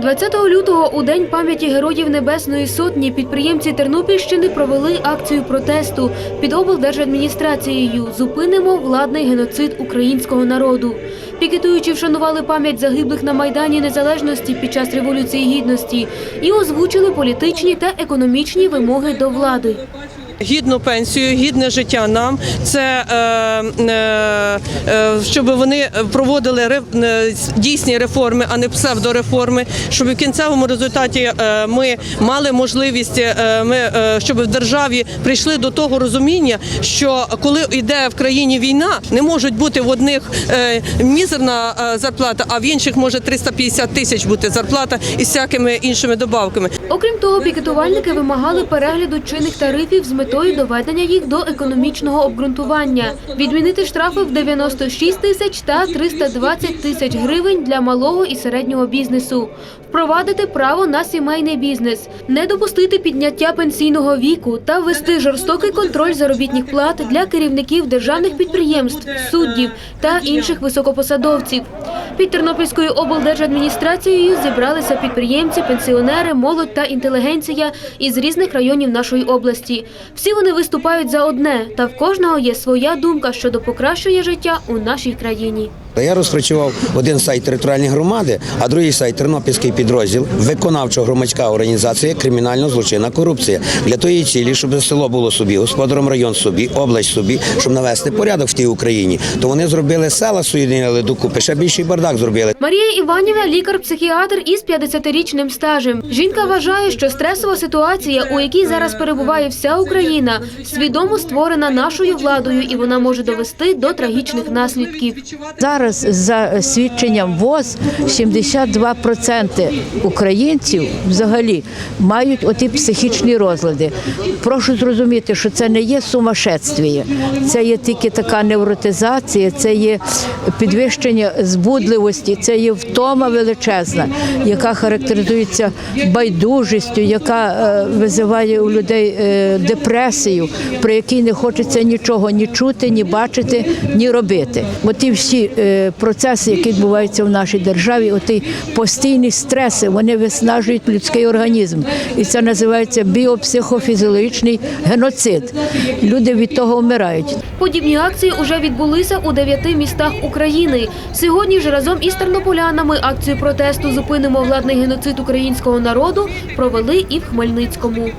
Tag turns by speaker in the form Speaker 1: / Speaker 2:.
Speaker 1: 20 лютого у день пам'яті героїв Небесної Сотні підприємці Тернопільщини провели акцію протесту під облдержадміністрацією Зупинимо владний геноцид українського народу. Пікетуючи вшанували пам'ять загиблих на майдані незалежності під час революції гідності і озвучили політичні та економічні вимоги до влади.
Speaker 2: Гідну пенсію, гідне життя нам це е, е, е, щоб вони проводили дійсні реформи, а не псевдореформи. Щоб в кінцевому результаті ми мали можливість, ми щоб в державі прийшли до того розуміння, що коли йде в країні війна, не можуть бути в одних мізерна зарплата, а в інших може 350 тисяч бути зарплата із всякими іншими добавками.
Speaker 1: Окрім того, пікетувальники вимагали перегляду чинних тарифів з метою доведення їх до економічного обґрунтування, відмінити штрафи в 96 тисяч та 320 тисяч гривень для малого і середнього бізнесу, впровадити право на сімейний бізнес, не допустити підняття пенсійного віку та ввести жорстокий контроль заробітних плат для керівників державних підприємств, суддів та інших високопосадовців. Під Тернопільською облдержадміністрацією зібралися підприємці, пенсіонери, молодь та інтелігенція із різних районів нашої області. Всі вони виступають за одне, та в кожного є своя думка щодо покращення життя у нашій країні.
Speaker 3: Я розпрацював один сайт територіальної громади, а другий сайт Тернопільський підрозділ, виконавчо громадська організація кримінально злочинна корупція. Для тої цілі, щоб село було собі, господаром район собі, область собі, щоб навести порядок в тій Україні. То вони зробили села соєдинили докупи, ще більший бардак зробили.
Speaker 1: Марія Іванівна – лікар-психіатр із 50-річним стажем. Жінка вважає, що стресова ситуація, у якій зараз перебуває вся Україна, свідомо створена нашою владою, і вона може довести до трагічних наслідків.
Speaker 4: Зараз за свідченням ВОЗ 72% українців взагалі мають оті психічні розлади. Прошу зрозуміти, що це не є сумасшествіє, це є тільки така невротизація, це є підвищення збудливості, це є втома величезна, яка характеризується байдужістю, яка е, визиває у людей е, депресію, при якій не хочеться нічого ні чути, ні бачити, ні робити. Оті всі е, процеси, які відбуваються в нашій державі, оті постійні стреси, вони виснажують людський організм, і це називається біопсихофізіологічний геноцид. Люди від того вмирають.
Speaker 1: Подібні акції уже відбулися у дев'яти містах України. Сьогодні ж разом із тернополянами акцію протесту «Зупинимо владний геноцид українського народу» провели і в Хмельницькому.